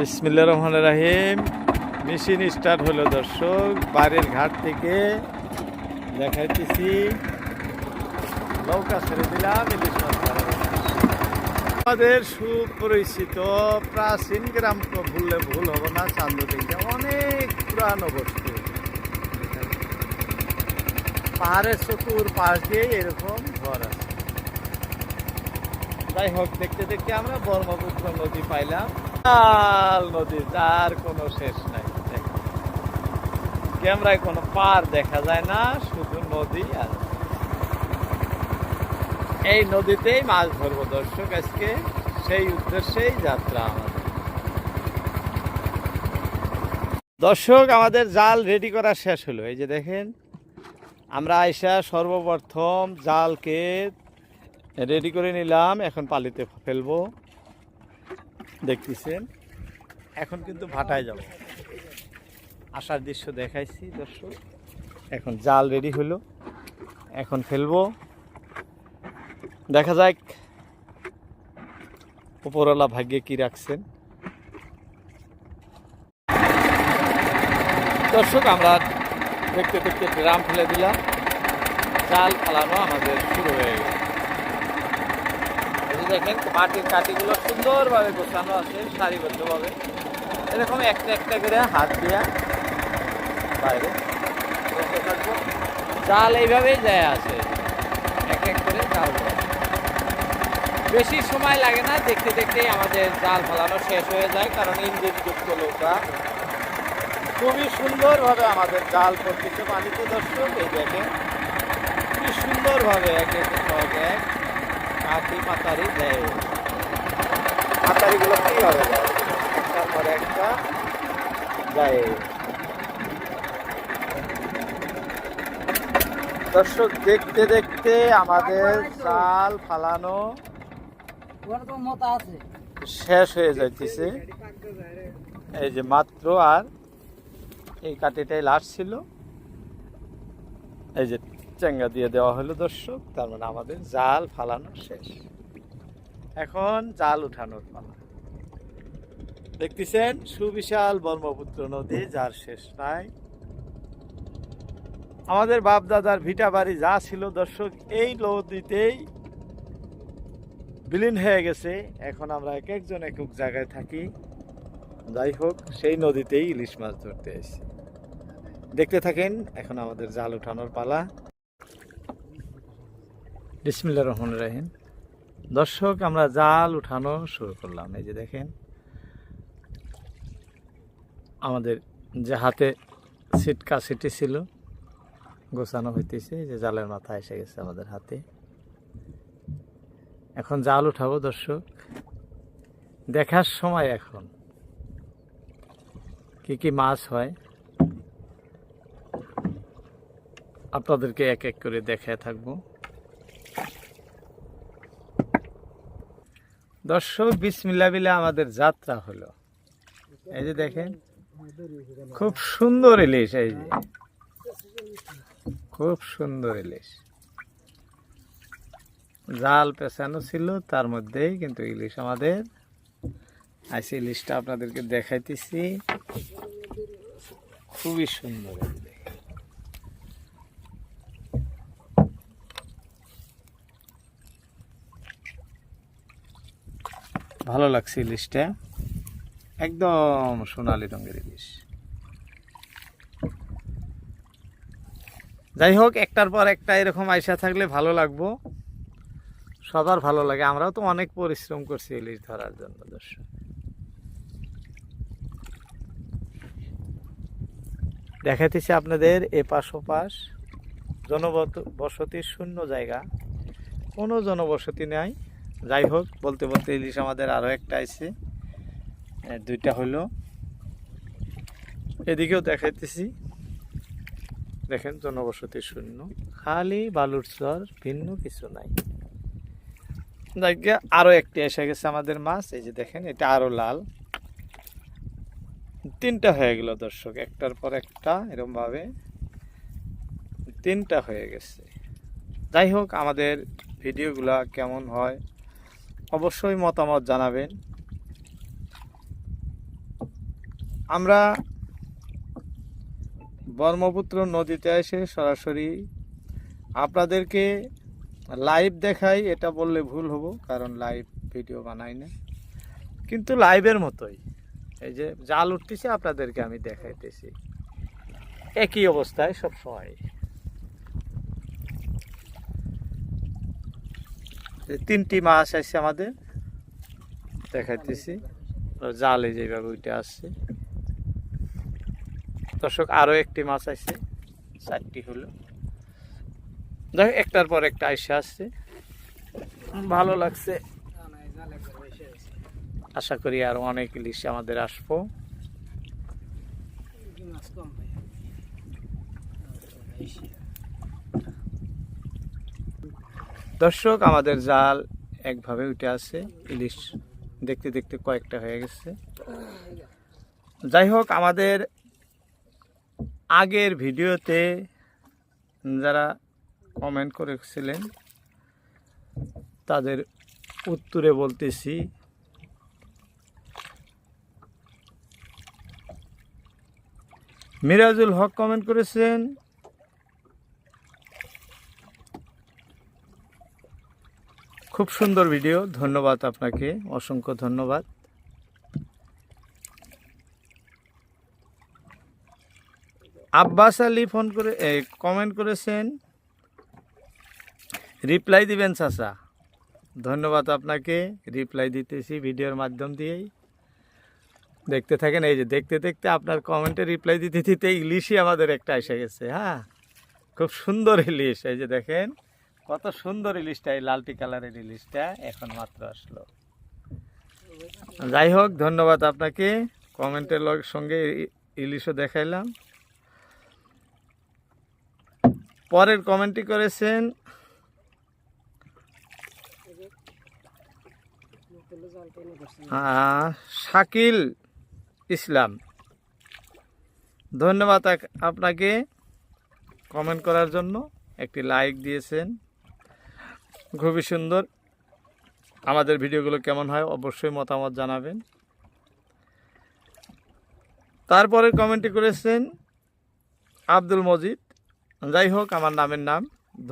বিসমিল্লা রহমান রাহিম। Machine start হলো দর্শক, বাড়ির ঘাট থেকে দেখাইতেছি। নৌকা ছেড়ে দিলাম। আমাদের সুপরিচিত প্রাচীন গ্রাম তো ভুললে ভুল হবে না চান্দু থেকে অনেক পুরানো বস্তু। পাহাড়ের চতুর পাশ দিয়ে এরকম ঘর আছে। যাই হোক, দেখতে দেখতে আমরা ব্রহ্মপুত্র নদী পাইলাম। লাল নদী যার কোনো শেষ নাই। ক্যামেরায় কোনো পার দেখা যায় না, শুধু নদী আর এই নদীতেই মাছ ধরবো দর্শক, আজকে সেই উদ্দেশ্যেই যাত্রা আমাদের। দর্শক, আমাদের জাল রেডি করা শেষ হলো। এই যে দেখেন, আমরা আইসা সর্বপ্রথম জালকে রেডি করে নিলাম, এখন পালিতে ফেলব। দেখতেছেন। এখন কিন্তু ভাটায় যাব। আসার দৃশ্য দেখাইছি, দর্শক। এখন জাল রেডি হলো। এখন ফেলব। দেখা যাক উপরওয়ালা ভাগ্যে কি রাখছেন। দর্শক, আমরা দেখতে দেখতে ড্রাম ফেলে দিলাম। জাল ফেলানো আমাদের শুরু হয়ে যে দেখেন, মাটির কাঠিগুলো সুন্দরভাবে গোছানো আছে, সারিবদ্ধভাবে। এরকম একটা একটা করে হাত দিয়া বাইরে জাল এইভাবেই যায় আছে, এক এক করে যায়। বেশি সময় লাগে না, দেখতে দেখতেই আমাদের জাল ফেলানো শেষ হয়ে যায়, কারণ ইঞ্জিন যুক্ত নৌকা। খুবই সুন্দরভাবে আমাদের জাল পড়তেছে পানিতে দর্শক, এই দেখেন, কি সুন্দরভাবে এক এক সহজ এক কাঠি পাতারি দেয় পাতারিগুলো কীভাবে যায় একটার পর একটা যায় দর্শক, দেখতে দেখতে আমাদের চাল ফালানো শেষ হয়ে যাইতেছে। এই যে মাত্র আর এই কাটিটাই লাস্ট ছিল। এই যে চেঙ্গা দিয়ে দেওয়া হলো দর্শক, তার মানে আমাদের জাল ফালানো শেষ। এখন জাল উঠানোর পালা। দেখতেছেন, সুবিশাল ব্রহ্মপুত্র নদী, যার শেষ নাই। আমাদের বাপ দাদার ভিটা বাড়ি যা ছিল দর্শক, এই নদীতেই বিলীন হয়ে গেছে। এখন আমরা এক একজন এক এক জায়গায় থাকি। যাই হোক, সেই নদীতেই ইলিশ মাছ ধরতে এসেছি। দেখতে থাকেন, এখন আমাদের জাল উঠানোর পালা। বিসমিল্লা রহমান রাহিম। দর্শক, আমরা জাল উঠানো শুরু করলাম। এই যে দেখেন, আমাদের যে হাতে সিটকা সিটি ছিল, গোছানো হইতেছে যে জালের মাথা এসে গেছে আমাদের হাতে। এখন জাল উঠাবো, দর্শক। দেখার সময় এখন। কি কি মাছ হয়, আপনাদেরকে এক এক করে দেখায় থাকব। দর্শক বিসমিল্লা বিলা আমাদের যাত্রা হলো। এই যে দেখেন, খুব সুন্দর ইলিশ, এই যে। খুব সুন্দর ইলিশ। জাল পেছানো ছিল, তার মধ্যেই কিন্তু ইলিশ আমাদের। আইসি ইলিশটা আপনাদেরকে দেখাইতেছি। খুবই সুন্দর। ভালো লাগছে ইলিশটা একদম সোনালি রঙের ইলিশ যাই হোক, একটার পর একটা এরকম আইসা থাকলে ভালো লাগবো। সবার ভালো লাগে, আমরাও তো অনেক পরিশ্রম করছি ইলিশ ধরার জন্য, দর্শক। দেখাইতেছি আপনাদের এপাশ ওপাশ। জনবত বসতির শূন্য জায়গা। কোনো জনবসতি নাই। যাই হোক, বলতে বলতে ইলিশ আমাদের আরও একটা আছে দুইটা হলো এদিকেও দেখাইতেছি। দেখেন, জনবসতি শূন্য। খালি বালুর চর, ভিন্ন কিছু নাই। দেখে আরও একটি এসে গেছে আমাদের মাছ। এই যে দেখেন, এটা আরও লাল। তিনটা হয়ে গেল দর্শক, একটার পর একটা এরকম ভাবে তিনটা হয়ে গেছে। যাই হোক, আমাদের ভিডিওগুলা কেমন হয় অবশ্যই মতামত জানাবেন। আমরা ব্রহ্মপুত্র নদীতে এসে সরাসরি আপনাদেরকে লাইভ দেখাই, এটা বললে ভুল হব, কারণ লাইভ ভিডিও বানাই না। কিন্তু লাইভের মতোই, এই যে জাল উঠতেছে, আপনাদেরকে আমি দেখাইতেছি। একই অবস্থায় সব সময় তিনটি মাছ আসছে আমাদের। দেখাইতেছি। জালে যেভাবে ওইটা আসছে। দর্শক, আরও একটি মাছ আছে। চারটি হলো। দেখ, একটার পর একটা আইসে আসছে। ভালো লাগছে। আশা করি আর অনেক ইলিশ আমাদের আসব। দর্শক, আমাদের জাল একভাবে উঠে আছে। ইলিশ দেখতে দেখতে কয়েকটা হয়ে গেছে। যাই হোক আমাদের আগের ভিডিওতে যারা কমেন্ট করেছিলেন, তাদের উত্তরে বলতেছি, মিরাজুল হক কমেন্ট করেছেন খুব সুন্দর ভিডিও ধন্যবাদ আপনাকে, অসংখ্য ধন্যবাদ। আব্বাস আলী ফোন করে কমেন্ট করেছেন। রিপ্লাই দিবেন, চাচা। ধন্যবাদ আপনাকে রিপ্লাই দিতেছি ভিডিওর মাধ্যম দিয়েই। দেখতে থাকেন, এই যে দেখতে দেখতে আপনার কমেন্টে রিপ্লাই দিতে দিতে ইলিশই আমাদের একটা এসে গেছে হ্যাঁ? খুব সুন্দর ইলিশ, এই যে দেখেন। কত সুন্দর ইলিশটা, এই লালটি কালারের ইলিশটা এখন মাত্র আসলো। যাই হোক ধন্যবাদ আপনাকে। কমেন্টের সঙ্গে ইলিশও দেখাইলাম। পরের কমেন্টটি করেছেন শাকিল ইসলাম। ধন্যবাদ আপনাকে। কমেন্ট করার জন্য একটি লাইক দিয়েছেন। খুবই সুন্দর। আমাদের ভিডিওগুলো কেমন হয় অবশ্যই মতামত জানাবেন। তারপরে কমেন্টটি করেছেন আব্দুল মজিদ। যাই হোক, আমার নামের নাম।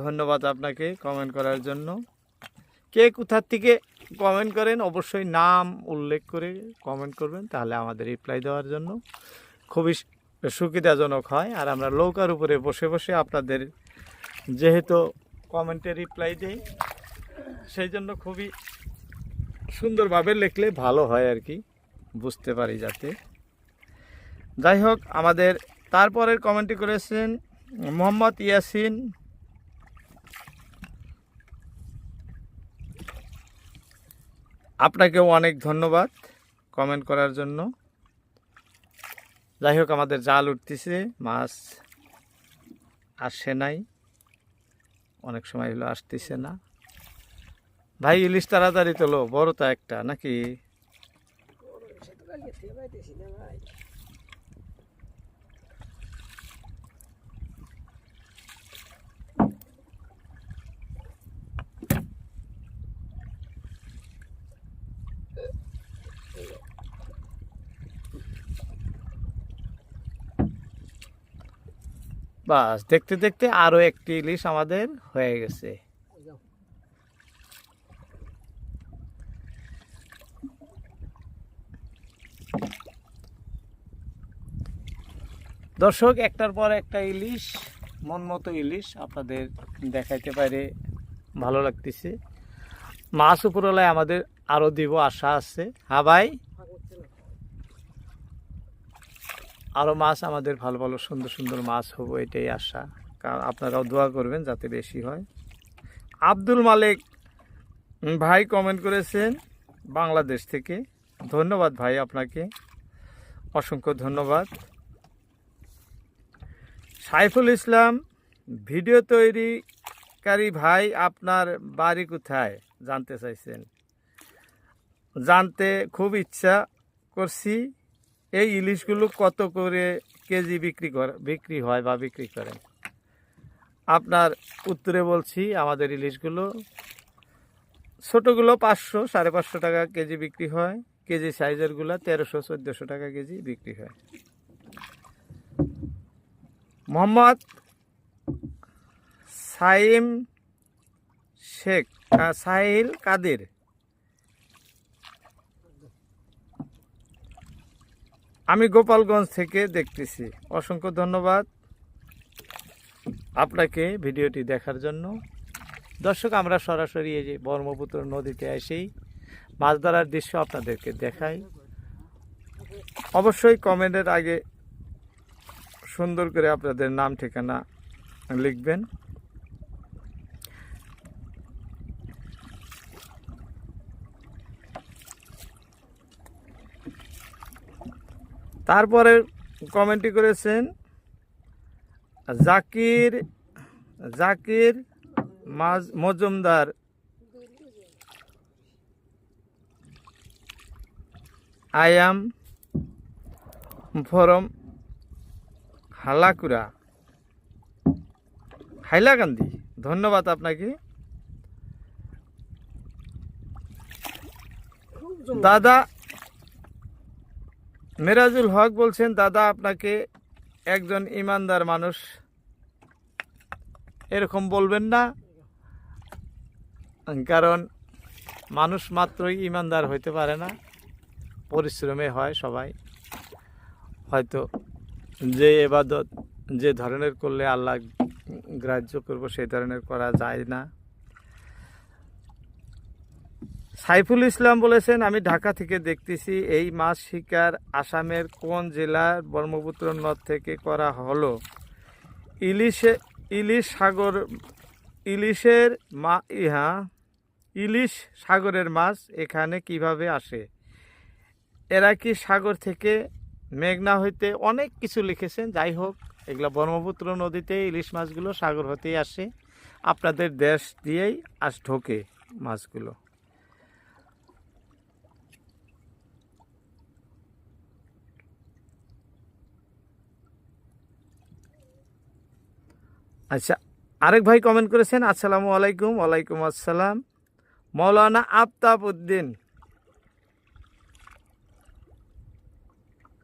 ধন্যবাদ আপনাকে কমেন্ট করার জন্য। কে কোথার থেকে কমেন্ট করেন অবশ্যই নাম উল্লেখ করে কমেন্ট করবেন, তাহলে আমাদের রিপ্লাই দেওয়ার জন্য খুবই সুবিধাজনক হয়। আর আমরা নৌকার উপরে বসে বসে আপনাদের যেহেতু কমেন্টে রিপ্লাই দেই। সেই জন্য খুবই সুন্দরভাবে লিখলে ভালো হয় আর কি, বুঝতে পারি যাতে। যাই হোক আমাদের তারপরের কমেন্টটি করেছেন মোহাম্মদ ইয়াসিন। আপনাকেও অনেক ধন্যবাদ কমেন্ট করার জন্য। যাই হোক আমাদের জাল উঠতেছে, মাছ আসে নাই। অনেক সময় হলো আসতেছে না। ভাই ইলিশ তাড়াতাড়ি তোলো বড় তো একটা নাকি? বাস, দেখতে দেখতে আরও একটি ইলিশ আমাদের হয়ে গেছে। দর্শক, একটার পর একটা ইলিশ, মন মতো ইলিশ আপনাদের দেখাইতে পারে, ভালো লাগতেছে। মাছ উপরওয়ালায় আমাদের আরও দিব আশা আছে। হ্যাঁ ভাই? আরও মাছ আমাদের ভালো ভালো সুন্দর সুন্দর মাছ হব, এটাই আশা। কারণ আপনারাও দোয়া করবেন যাতে বেশি হয়। আব্দুল মালিক ভাই কমেন্ট করেছেন বাংলাদেশ থেকে। ধন্যবাদ ভাই আপনাকে। অসংখ্য ধন্যবাদ। সাইফুল ইসলাম, ভিডিও তৈরিকারী ভাই আপনার বাড়ি কোথায়? জানতে চাইছেন। জানতে খুব ইচ্ছা করছি। এই ইলিশগুলো কত করে কেজি বিক্রি করে, বিক্রি হয় বা বিক্রি করেন আপনার উত্তরে বলছি, আমাদের ইলিশগুলো ছোটোগুলো পাঁচশো, সাড়ে পাঁচশো টাকা কেজি বিক্রি হয়। কেজি সাইজেরগুলো তেরোশো, চোদ্দোশো টাকা কেজি বিক্রি হয়। মোহাম্মদ সাইম শেখ সাহিল কাদের। আমি গোপালগঞ্জ থেকে দেখতেছি। অসংখ্য ধন্যবাদ আপনাকে ভিডিওটি দেখার জন্য। দর্শক, আমরা সরাসরি এই যে ব্রহ্মপুত্র নদীতে এসেই মাছ ধরার দৃশ্য আপনাদেরকে দেখাই। অবশ্যই কমেন্টের আগে সুন্দর করে আপনাদের নাম, ঠিকানা লিখবেন। তারপরে কমেন্টটি করেছেন জাকির জাকির মাজ Majumdar. I am from Halakura Hailakandi ধন্যবাদ আপনাকে। দাদা মেরাজুল হক বলছেন, দাদা, আপনাকে একজন ইমানদার মানুষ। এরকম বলবেন না। কারণ মানুষ মাত্রই ইমানদার হইতে পারে না। পরিশ্রমে হয় সবাই। হয়তো যে এবাদত যে ধরনের করলে আল্লাহ গ্রাহ্য করব সেই ধরনের করা যায় না। সাইফুল ইসলাম বলেছেন, আমি ঢাকা থেকে দেখতেছি এই মাছ শিকার আসামের কোন জেলার ব্রহ্মপুত্র নদ থেকে করা হলো। ইলিশে, ইলিশ সাগর, ইলিশের মা, ইহা, ইলিশ সাগরের মাছ এখানে কীভাবে আসে? এরা কি সাগর থেকে মেঘনা হইতে অনেক কিছু লিখেছেন? যাই হোক, এগুলো ব্রহ্মপুত্র নদীতে ইলিশ মাছগুলো সাগর হতেই আসে। আপনাদের দেশ দিয়েই আস ঢোকে মাছগুলো। আচ্ছা আরেক ভাই কমেন্ট করেছেন, আসসালামু আলাইকুম, ওয়ালাইকুম আসসালাম। মৌলানা আফতাব উদ্দিন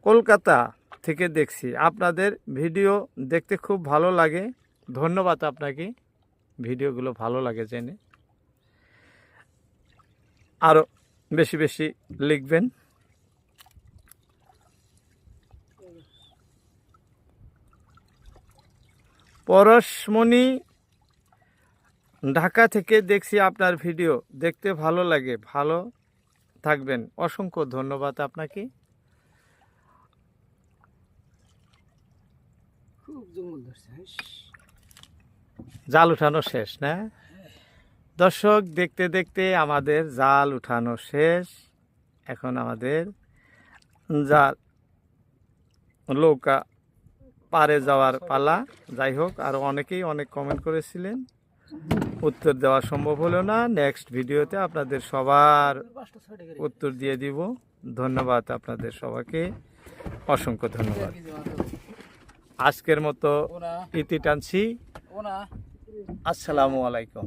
কলকাতা থেকে দেখছি। আপনাদের ভিডিও দেখতে খুব ভালো লাগে। ধন্যবাদ আপনাকে। ভিডিওগুলো ভালো লাগে জেনে। আরও বেশি বেশি লিখবেন। পরশমণি ঢাকা থেকে দেখছি আপনার ভিডিও। দেখতে ভালো লাগে ভালো থাকবেন। অসংখ্য ধন্যবাদ আপনাকে। জাল উঠানো শেষ না? দর্শক দেখতে দেখতে আমাদের জাল উঠানো শেষ। এখন আমাদের জাল নৌকা পারে যাওয়ার পালা। যাই হোক আর অনেকেই অনেক কমেন্ট করেছিলেন। উত্তর দেওয়া সম্ভব হলো না। নেক্সট ভিডিওতে আপনাদের সবার। উত্তর দিয়ে দিব। ধন্যবাদ আপনাদের সবাইকে। অসংখ্য ধন্যবাদ। আজকের মতো ইতি টানছি। আসসালামু আলাইকুম।